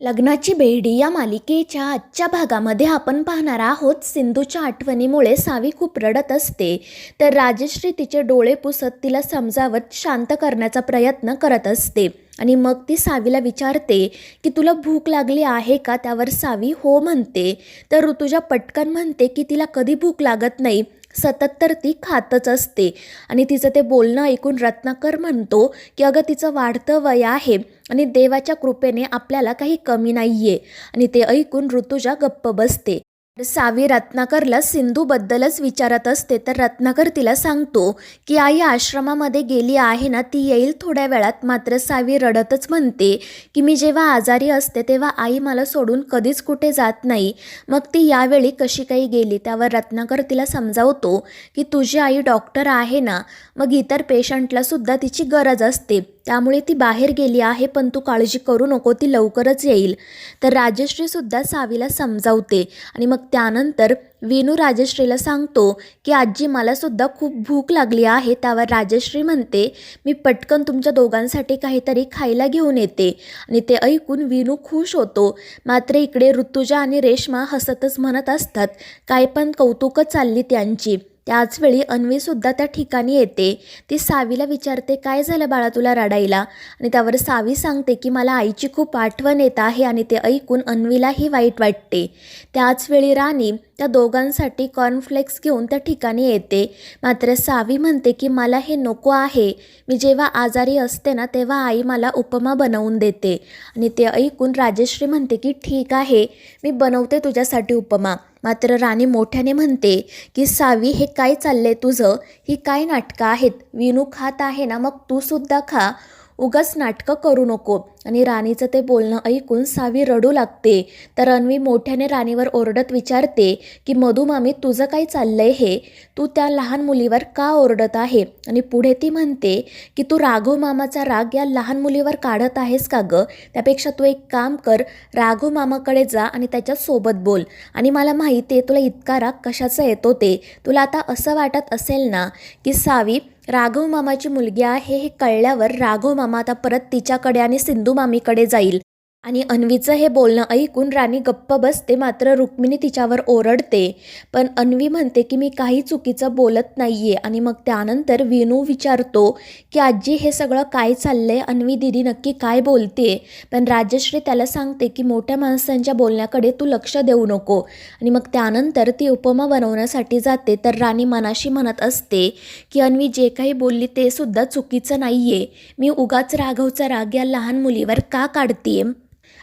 लग्नाची बेडी या मालिकेच्या आजच्या भागामध्ये आपण पाहणार आहोत. सिंधूच्या आठवणीमुळे सावी खूप रडत असते. तर राजश्री तिचे डोळे पुसत तिला समजावत शांत करण्याचा प्रयत्न करत असते. आणि मग ती सावीला विचारते की तुला भूक लागली आहे का? त्यावर सावी हो म्हणते. तर ऋतुजा पटकन म्हणते की तिला कधी भूक लागत नाही. सतत तर ती खातच असते. आणि तिचं ते बोलणं ऐकून रत्नाकर म्हणतो की अगं तिचं वाढतं वय आहे आणि देवाच्या कृपेने आपल्याला काही कमी नाही आहे आणि ते ऐकून ऋतुजा गप्प बसते. सावी रत्नाकरला सिंधूबद्दलच विचारत असते. तर रत्नाकर तिला सांगतो की आई आश्रमामध्ये गेली आहे ना ती येईल थोड्या वेळात. मात्र सावी रडतच म्हणते की मी जेव्हा आजारी असते तेव्हा आई मला सोडून कधीच कुठे जात नाही. मग ती यावेळी कशी काही गेली? त्यावर रत्नाकर तिला समजावतो की तुझी आई डॉक्टर आहे ना. मग इतर पेशंटला सुद्धा तिची गरज असते. त्यामुळे ती बाहेर गेली आहे पण तू काळजी करू नको ती लवकरच येईल. तर राजश्रीसुद्धा सावीला समजावते आणि मग त्यानंतर वेणू राजश्रीला सांगतो की आजी मलासुद्धा खूप भूक लागली आहे. त्यावर राजश्री म्हणते मी पटकन तुमच्या दोघांसाठी काहीतरी खायला घेऊन येते. आणि ते ऐकून वेणू खुश होतो. मात्र इकडे ऋतुजा आणि रेश्मा हसतच म्हणत असतात काय पण कौतुकच चालली त्यांची. त्याचवेळी अन्वीसुद्धा त्या ठिकाणी येते. ती सावीला विचारते काय झालं बाळा तुला रडायला? आणि त्यावर सावी सांगते की मला आईची खूप आठवण येत आहे आणि ते ऐकून अन्वीलाही वाईट वाटते. त्याचवेळी राणी त्या दोघांसाठी कॉर्नफ्लेक्स घेऊन त्या ठिकाणी येते. मात्र सावी म्हणते की मला हे नको आहे. मी जेव्हा आजारी असते ना तेव्हा आई मला उपमा बनवून देते. आणि ते ऐकून राजश्री म्हणते की ठीक आहे. मी बनवते तुझ्यासाठी उपमा. मात्र राणी मोठ्याने म्हणते की सावी हे काय चाललंय तुझं? ही काय नाटकं आहेत? विनू खात आहे ना मग तू सुद्धा खा. उगाच नाटकं करू नको. आणि राणीचं ते बोलणं ऐकून सावी रडू लागते. तर अन्वी मोठ्याने राणीवर ओरडत विचारते की मधुमामी तुझं काय चाललंय हे? तू त्या लहान मुलीवर का ओरडत आहे? आणि पुढे ती म्हणते की तू राघव मामाचा राग या लहान मुलीवर काढत आहेस का गं? त्यापेक्षा तू एक काम कर राघव मामाकडे जा आणि त्याच्यासोबत बोल. आणि मला माहिती आहे तुला इतका राग कशाचा येतो ते. तुला आता असं वाटत असेल ना की सावी राघव मामाची मुलगी आहे हे कळल्यावर राघव मामा आता परत तिच्याकडे आणि सिंधू मामीकडे जाईल. आणि अन्वीचं हे बोलणं ऐकून राणी गप्प बसते मात्र रुक्मिणी तिच्यावर ओरडते. पण अन्वी म्हणते की मी काही चुकीचं बोलत नाही आहे आणि मग त्यानंतर विनू विचारतो की आजी हे सगळं काय चाललं आहे अन्वी दिदी नक्की काय बोलते? पण राजश्री त्याला सांगते की मोठ्या माणसांच्या बोलण्याकडे तू लक्ष देऊ नको. आणि मग त्यानंतर ती उपमा बनवण्यासाठी जाते. तर राणी मनाशी म्हणत असते की अन्वी जे काही बोलली ते सुद्धा चुकीचं नाही आहे मी उगाच राघवचा राग या लहान मुलीवर का काढते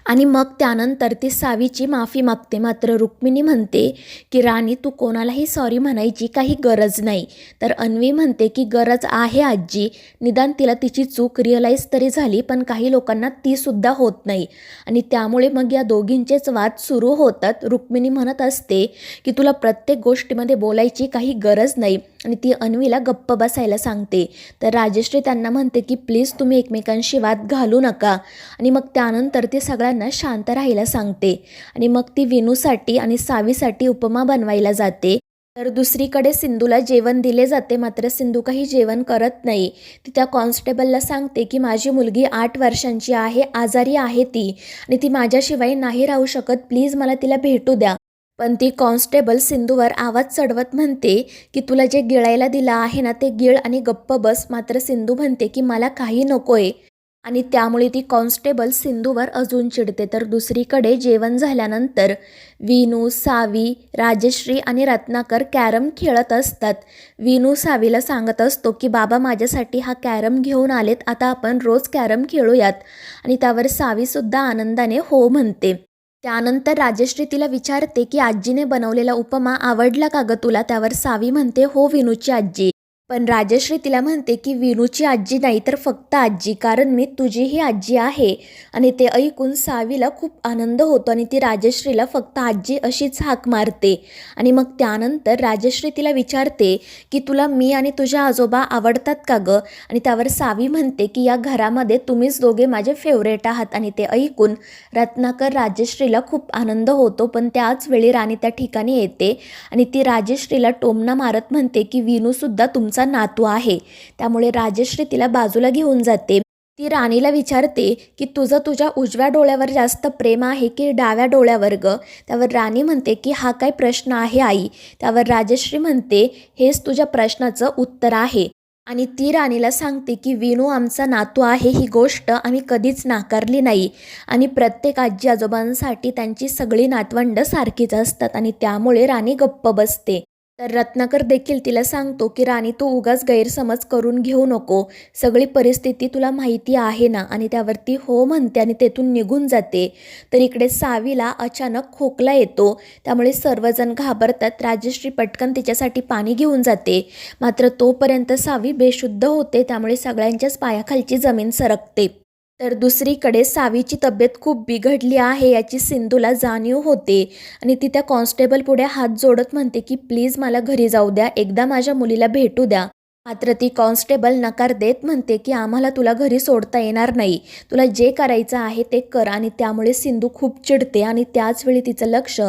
आणि मग त्यानंतर ती सावीची माफी मागते. मात्र रुक्मिणी म्हणते की राणी तू कोणालाही सॉरी म्हणायची काही गरज नाही. तर अन्वी म्हणते की गरज आहे आजी. निदान तिला तिची चूक रिअलाईज तरी झाली पण काही लोकांना तीसुद्धा होत नाही. आणि त्यामुळे मग या दोघींचेच वाद सुरू होतात. रुक्मिणी म्हणत असते की तुला प्रत्येक गोष्टीमध्ये बोलायची काही गरज नाही. आणि ती अन्वीला गप्प बसायला सांगते. तर राजश्री त्यांना म्हणते की प्लीज तुम्ही एकमेकांशी वाद घालू नका. आणि मग त्यानंतर ती सगळ्यांना शांत राहायला सांगते. आणि मग ती विनूसाठी आणि सावीसाठी उपमा बनवायला जाते. तर दुसरीकडे सिंधूला जेवण दिले जाते मात्र सिंधू काही जेवण करत नाही. ती त्या कॉन्स्टेबलला सांगते की माझी मुलगी आठ वर्षांची आहे आजारी आहे ती. आणि ती माझ्याशिवाय नाही राहू शकत. प्लीज मला तिला भेटू द्या. पण ती कॉन्स्टेबल सिंधूवर आवाज चढवत म्हणते की तुला जे गिळायला दिलं आहे ना ते गिळ आणि गप्प बस. मात्र सिंधू म्हणते की मला काही नकोय. आणि त्यामुळे ती कॉन्स्टेबल सिंधूवर अजून चिडते. तर दुसरीकडे जेवण झाल्यानंतर विनू सावी राजश्री आणि रत्नाकर कॅरम खेळत असतात. विनू सावीला सांगत असतो की बाबा माझ्यासाठी हा कॅरम घेऊन आलेत. आता आपण रोज कॅरम खेळूयात. आणि त्यावर सावीसुद्धा आनंदाने हो म्हणते. त्यानंतर राजश्री तिला विचारते की आजीने बनवलेला उपमा आवडला का गं तुला? त्यावर सावी म्हणते हो विनूची आजी. पण राजश्री तिला म्हणते की विनूची आजी नाही तर फक्त आजी कारण मी तुझीही आजी आहे. आणि ते ऐकून सावीला खूप आनंद होतो आणि ती राजश्रीला फक्त आजी अशीच हाक मारते. आणि मग त्यानंतर राजश्री तिला विचारते की तुला मी आणि तुझ्या आजोबा आवडतात का गं? आणि त्यावर सावी म्हणते की या घरामध्ये तुम्हीच दोघे माझे फेवरेट आहात. आणि ते ऐकून रत्नाकर राजश्रीला खूप आनंद होतो पण त्याच वेळी राणी त्या ठिकाणी येते आणि ती राजश्रीला टोमणा मारत म्हणते की विनूसुद्धा तुम आमचा नातू आहे. त्यामुळे राजश्री तिला बाजूला घेऊन जाते. ती राणीला विचारते की तुझं तुझ्या उजव्या डोळ्यावर जास्त प्रेम आहे की डाव्या डोळ्यावर ग? त्यावर राणी म्हणते की हा काय प्रश्न आहे आई? त्यावर राजश्री म्हणते हेच तुझ्या प्रश्नाचं उत्तर आहे. आणि ती राणीला सांगते की विनू आमचा नातू आहे ही गोष्ट आम्ही कधीच नाकारली नाही. आणि प्रत्येक आजी आजोबांसाठी त्यांची सगळी नातवंड सारखीच असतात आणि त्यामुळे राणी गप्प बसते. तर रत्नाकर देखील तिला सांगतो की राणी तू उगाच गैरसमज करून घेऊ नको. सगळी परिस्थिती तुला माहिती आहे ना? आणि त्यावरती हो म्हणते आणि तेथून निघून जाते. तर इकडे सावीला अचानक खोकला येतो. त्यामुळे सर्वजण घाबरतात. राजश्री पटकन तिच्यासाठी पाणी घेऊन जाते. मात्र तोपर्यंत सावी बेशुद्ध होते. त्यामुळे सगळ्यांच्याच पायाखालची जमीन सरकते. तर दुसरीकडे सावीची तब्येत खूप बिघडली आहे याची सिंधूला जाणीव होते. आणि ती त्या कॉन्स्टेबल पुढे हात जोडत म्हणते की प्लीज मला घरी जाऊ द्या. एकदा माझ्या मुलीला भेटू द्या. मात्र ती कॉन्स्टेबल नकार देत म्हणते की आम्हाला तुला घरी सोडता येणार नाही. तुला जे करायचं आहे ते कर. आणि त्यामुळे सिंधू खूप चिडते आणि त्याचवेळी तिचं लक्ष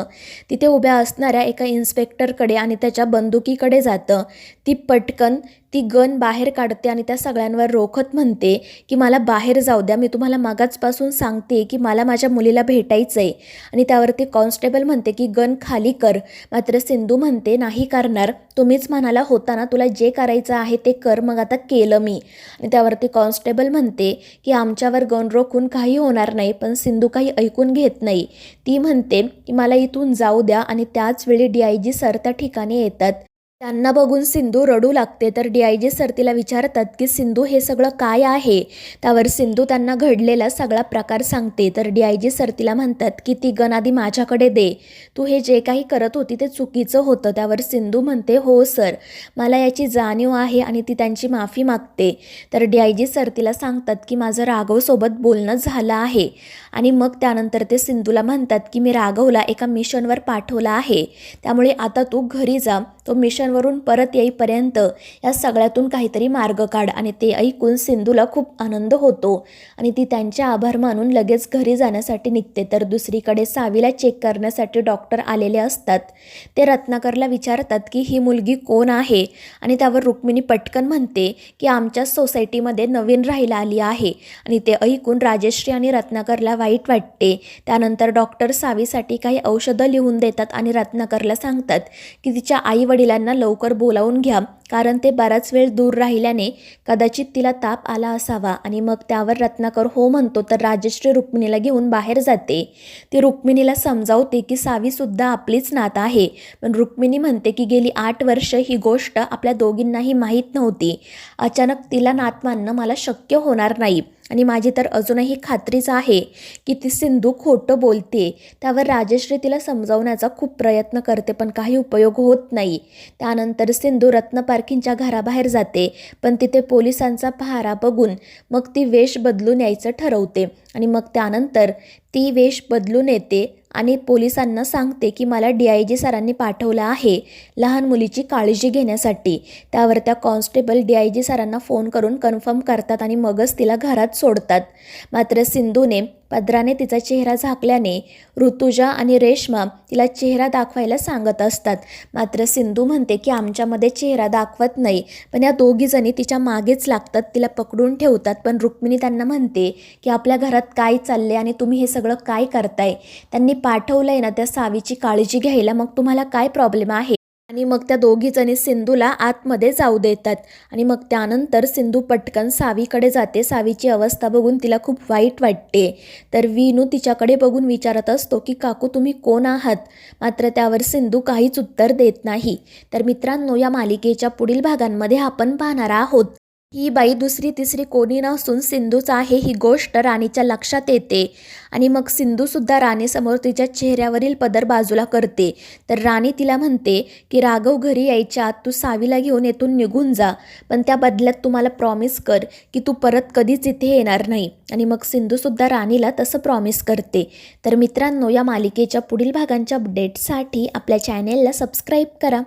तिथे उभ्या असणाऱ्या एका इन्स्पेक्टरकडे आणि त्याच्या बंदुकीकडे जातं. ती पटकन ती गन बाहेर काढते आणि त्या सगळ्यांवर रोखत म्हणते की मला बाहेर जाऊ द्या मी तुम्हाला मागाचपासून सांगते की मला माझ्या मुलीला भेटायचं आहे आणि त्यावरती कॉन्स्टेबल म्हणते की गन खाली कर. मात्र सिंधू म्हणते नाही करणार तुम्हीच म्हणाला होता ना तुला जे करायचं आहे ते कर मग आता केलं मी. आणि त्यावरती कॉन्स्टेबल म्हणते की आमच्यावर गन रोखून काही होणार नाही पण सिंधू काही ऐकून घेत नाही. ती म्हणते की मला इथून जाऊ द्या आणि त्याच वेळी डी आय जी सर त्या ठिकाणी येतात. त्यांना बघून सिंधू रडू लागते. तर डी आय जी सर तिला विचारतात की सिंधू हे सगळं काय आहे? त्यावर सिंधू त्यांना घडलेला सगळा प्रकार सांगते. तर डी आय जी सर तिला म्हणतात की ती गण आधी माझ्याकडे दे. तू हे जे काही करत होती ते चुकीचं होतं. त्यावर सिंधू म्हणते हो सर मला याची जाणीव आहे आणि ती त्यांची माफी मागते. तर डी आय जी सर तिला सांगतात की माझं राघवसोबत बोलणं झालं आहे. आणि मग त्यानंतर ते सिंधूला म्हणतात की मी राघवला एका मिशनवर पाठवला आहे. त्यामुळे आता तू घरी जा. तो मिशनवरून परत येईपर्यंत या सगळ्यातून काहीतरी मार्ग काढ आणि ते ऐकून सिंधूला खूप आनंद होतो. आणि ती त्यांचे आभार मानून लगेच घरी जाण्यासाठी निघते. तर दुसरीकडे सावीला चेक करण्यासाठी डॉक्टर आलेले असतात. ते रत्नाकरला विचारतात की ही मुलगी कोण आहे? आणि त्यावर रुक्मिणी पटकन म्हणते की आमच्याच सोसायटीमध्ये नवीन राहायला आली आहे. आणि ते ऐकून राजेश्री आणि रत्नाकरला वाईट वाटते. त्यानंतर डॉक्टर सावीसाठी काही औषधं लिहून देतात आणि रत्नाकरला सांगतात की तिच्या आई वडिलांना लवकर बोलावून घ्या कारण ते बराच वेळ दूर राहिल्याने कदाचित तिला ताप आला असावा आणि मग त्यावर रत्नाकर हो म्हणतो तर राजश्री रुक्मिणीला घेऊन बाहेर जाते. ती रुक्मिणीला समजावते की सावीसुद्धा आपलीच नात आहे पण रुक्मिणी म्हणते की गेली आठ वर्ष ही गोष्ट आपल्या दोघींनाही माहीत नव्हती. अचानक तिला नात मानणं मला शक्य होणार नाही. आणि माझी तर अजूनही खात्रीच आहे की ती सिंधू खोटं बोलते. त्यावर राजश्री तिला समजावण्याचा खूप प्रयत्न करते पण काही उपयोग होत नाही. त्यानंतर सिंधू रत्न पारखींच्या घराबाहेर जाते पण तिथे पोलिसांचा पहारा बघून मग ती वेश बदलून यायचं ठरवते. आणि मग त्यानंतर ती वेश बदलून येते आणि पोलिसांना सांगते की मला डी आय जी सरांनी पाठवलं आहे लहान मुलीची काळजी घेण्यासाठी. त्यावर त्या कॉन्स्टेबल डी आय जी सरांना फोन करून कन्फर्म करतात आणि मगच तिला घरात सोडतात. मात्र सिंधूने पदराने तिचा चेहरा झाकल्याने ऋतुजा आणि रेश्मा तिला चेहरा दाखवायला सांगत असतात. मात्र सिंधू म्हणते की आमच्यामध्ये चेहरा दाखवत नाही पण या दोघीजणी तिच्या मागेच लागतात तिला पकडून ठेवतात. पण रुक्मिणी त्यांना म्हणते की आपल्या घरात काय चालले आणि तुम्ही हे सगळं काय करताय? त्यांनी पाठवलं आहे ना त्या सावीची काळजी घ्यायला मग तुम्हाला काय प्रॉब्लेम आहे? आणि मग त्या दोघीजणी सिंधूला आतमध्ये जाऊ देतात. आणि मग त्यानंतर सिंधू पटकन सावीकडे जाते. सावीची अवस्था बघून तिला खूप वाईट वाटते. तर विनू तिच्याकडे बघून विचारत असतो की काकू तुम्ही कोण आहात? मात्र त्यावर सिंधू काहीच उत्तर देत नाही. तर मित्रांनो या मालिकेच्या पुढील भागांमध्ये आपण पाहणार आहोत. ही बाई दुसरी तिसरी कोणी नसून सिंधूच आहे ही गोष्ट राणीच्या लक्षात येते. आणि मग सिंधूसुद्धा राणीसमोर तिच्या चेहऱ्यावरील पदर बाजूला करते. तर राणी तिला म्हणते की राघव घरी यायच्या आत तू सावीला घेऊन येथून निघून जा. पण त्या बदल्यात तू मला प्रॉमिस कर की तू परत कधीच इथे येणार नाही. आणि मग सिंधूसुद्धा राणीला तसं प्रॉमिस करते. तर मित्रांनो या मालिकेच्या पुढील भागांच्या अपडेटसाठी आपल्या चॅनेलला सबस्क्राईब करा.